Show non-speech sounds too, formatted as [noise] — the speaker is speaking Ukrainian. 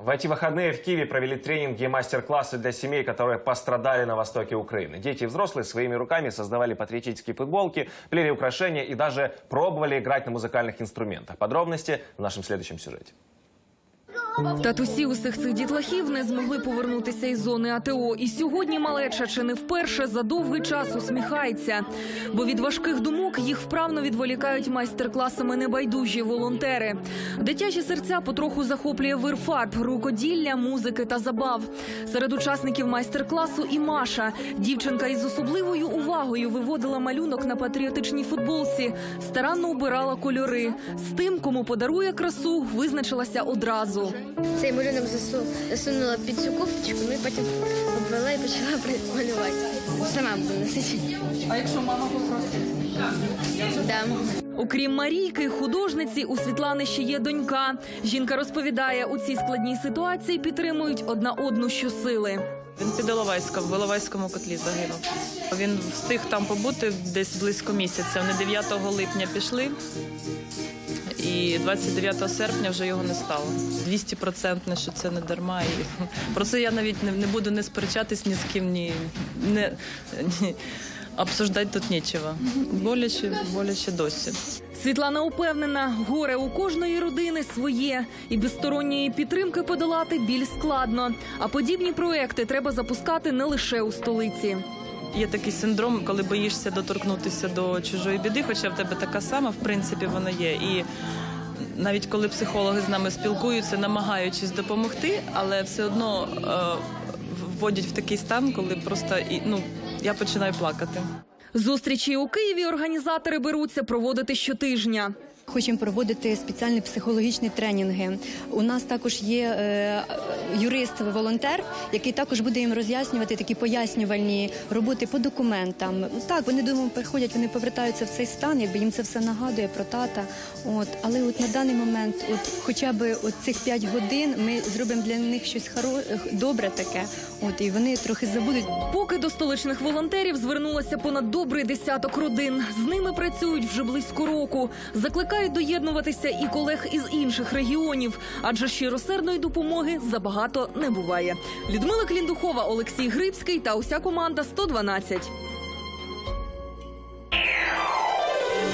В эти выходные в Киеве провели тренинги и мастер-классы для семей, которые пострадали на востоке Украины. Дети и взрослые своими руками создавали патриотические футболки, плели украшения и даже пробовали играть на музыкальных инструментах. Подробности в нашем следующем сюжете. Татусі усіх цих дітлахів не змогли повернутися із зони АТО. І сьогодні малеча чи не вперше за довгий час усміхається. Бо від важких думок їх вправно відволікають майстер-класами небайдужі волонтери. Дитячі серця потроху захоплює вир фарб, рукоділля, музики та забав. Серед учасників майстер-класу і Маша. Дівчинка із особливою увагою виводила малюнок на патріотичній футболці, старанно убирала кольори. З тим, кому подарує красу, визначилася одразу. Цей малюнок засу- засунула під цю кофточку, ну і потім обвела і почала [laughs] малювати. Сама буду носити. А якщо мама попросить? Да. Окрім Марійки, художниці у Світлани ще є донька. Жінка розповідає, у цій складній ситуації підтримують одна одну щосили. Він під Іловайськом, в Іловайському котлі загинув. Він встиг там побути десь близько місяця. Вони 9 липня пішли, і 29 серпня вже його не стало. 200% що це не дарма. І [laughs] про це я навіть не, не буду не сперечатись ні з ким, ні, не, ні обсуждати тут нічого. Боляче, боляче досі. Світлана упевнена, горе у кожної родини своє, і без сторонньої підтримки подолати біль складно. А подібні проекти треба запускати не лише у столиці. Є такий синдром, коли боїшся доторкнутися до чужої біди, хоча в тебе така сама, в принципі, вона є. І навіть коли психологи з нами спілкуються, намагаючись допомогти, але все одно е, вводять в такий стан, коли просто ну, я починаю плакати. Зустрічі у Києві організатори беруться проводити щотижня. Хочемо проводити спеціальні психологічні тренінги. У нас також є е, юрист-волонтер, який також буде їм роз'яснювати такі пояснювальні роботи по документам. Так, вони думаю, приходять, вони повертаються в цей стан, якби їм це все нагадує про тата. От, але от на даний момент, от хоча б от цих 5 годин, ми зробимо для них щось хоро... добре таке. От і вони трохи забудуть. Поки до столичних волонтерів звернулося понад добрий десяток родин. З ними працюють вже близько року. Закликають доєднуватися і колег із інших регіонів, адже щиросердної допомоги забагато не буває. Людмила Кліндухова, Олексій Грибський та уся команда 112.